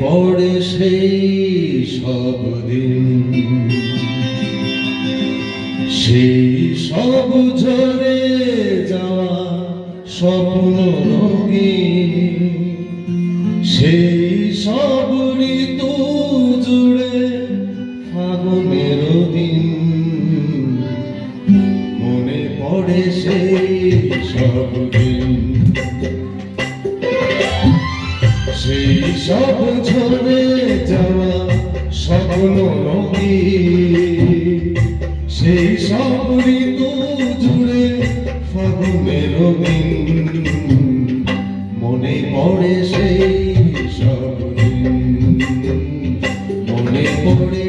পড়ে সেই সব দিন। সেই সব ঝরে যাওয়া স্বপ্ন সেই সব ঋতু জুড়ে ফাগুনের মনে পড়ে সেই সব মনে পড়ে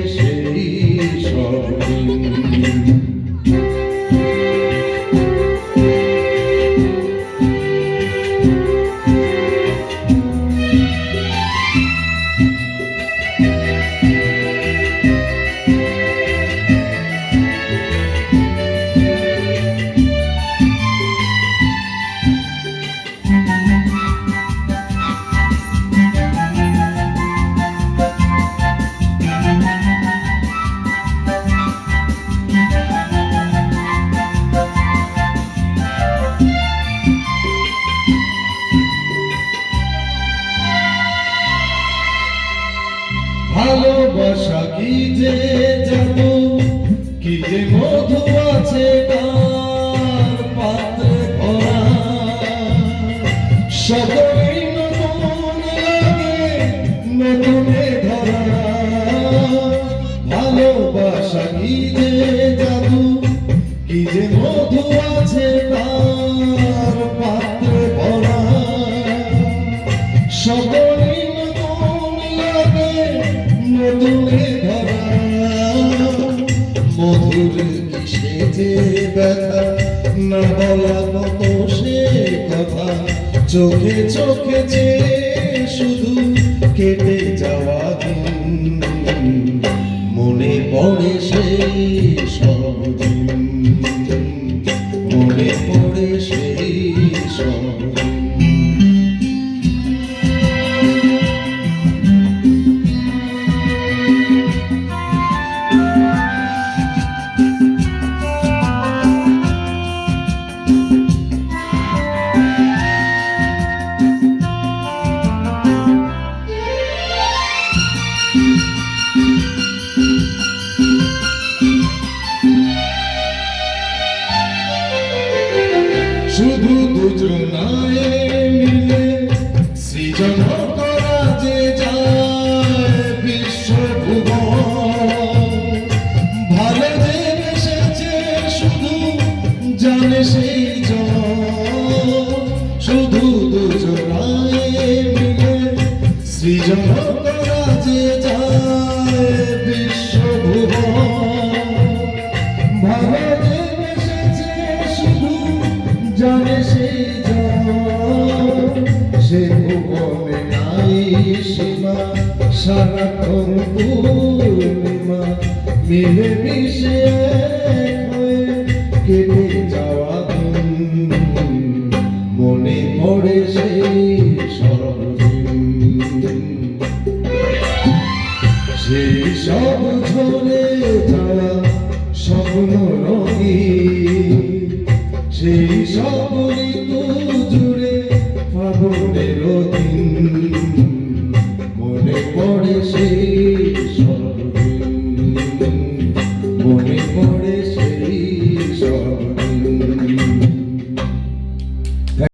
ভালোবাসা কি যে জাদু কি যে মধু আছে তার পাত্রে ভরা? সকলেই বলা সে কথা, চোখে চোখে যে শুধু কেটে যাওয়া মনে পড়ে সেই সব মনে পড়ে সেই শুধু দুজনায় মিলে সৃজন করা যে যায় বিশ্বভুবন। ভালো যে বেসেছে শুধু জানে সেই শুধু দুজনায় মিলে সৃজন জানে সেই সে ভুবনে নাই সীমা সারাক্ষণ পূর্ণিমা মিলে মিশে কেটে যাওয়া মনে পড়ে সর্বদিন সেই সব ধরে যাওয়া স্বপ্ন রঙি সেই সব